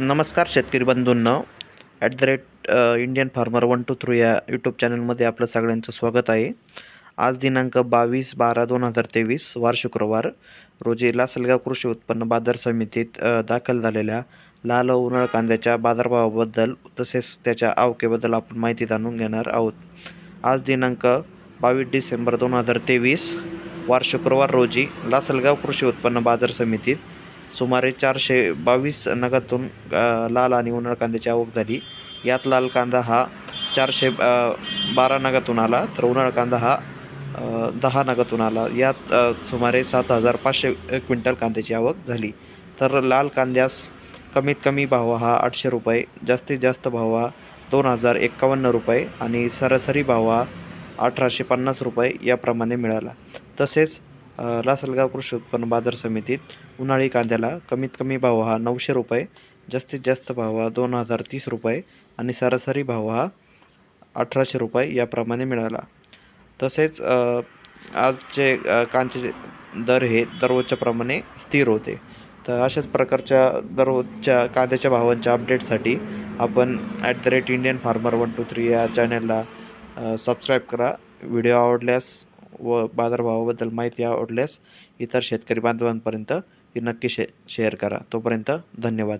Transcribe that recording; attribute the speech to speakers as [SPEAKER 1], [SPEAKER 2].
[SPEAKER 1] नमस्कार शेतकरी बंधूंना. At the rate Indian farmer one two three या यूट्यूब चॅनलमध्ये आपलं सगळ्यांचं स्वागत आहे. आज दिनांक बावीस बारा दोन हजार तेवीस वार शुक्रवार रोजी लासलगाव कृषी उत्पन्न बाजार समितीत uh, दाखल झालेल्या लाल उन्हाळ कांद्याच्या बाजारभावाबद्दल तसेच त्याच्या आवकेबद्दल आपण माहिती जाणून घेणार आहोत. आज दिनांक बावीस डिसेंबर दोन हजार तेवीस वार शुक्रवार रोजी लासलगाव कृषी उत्पन्न बाजार समितीत सुमारे चारशे बावीस नगातून लाल आणि उन्हाळ कांद्याची आवक झाली. यात लाल कांदा हा चारशे बारा नगातून आला तर उन्हाळ कांदा हा दहा नगातून आला. यात सुमारे सात हजार पाचशे क्विंटल कांद्याची आवक झाली. तर लाल कांद्यास कमीत कमी भाव हा आठशे रुपये जास्तीत जास्त भाव हा दोन हजार एक्कावन्न रुपये आणि सरासरी भाव हा अठराशे पन्नास रुपये याप्रमाणे मिळाला. तसेच लासलगाव कृषी उत्पन्न बाजार समितीत उन्हाळी कांद्याला कमीत कमी भाव हा नऊशे रुपये जास्तीत जास्त भाव हा दोन हजार तीस रुपये आणि सरासरी भाव हा अठराशे रुपये याप्रमाणे मिळाला. तसेच आजचे कांचे दर हे दररोजच्या प्रमाणे स्थिर होते. तर अशाच प्रकारच्या दररोजच्या कांद्याच्या भावांच्या अपडेटसाठी आपण at the rate Indian farmer one two three या चॅनलला सबस्क्राईब करा. व्हिडिओ आवडल्यास व बाजारभावाबद्दल माहिती आवडल्यास इतर शेतकरी बांधवांपर्यंत ही नक्की शे शेअर करा. तोपर्यंत धन्यवाद.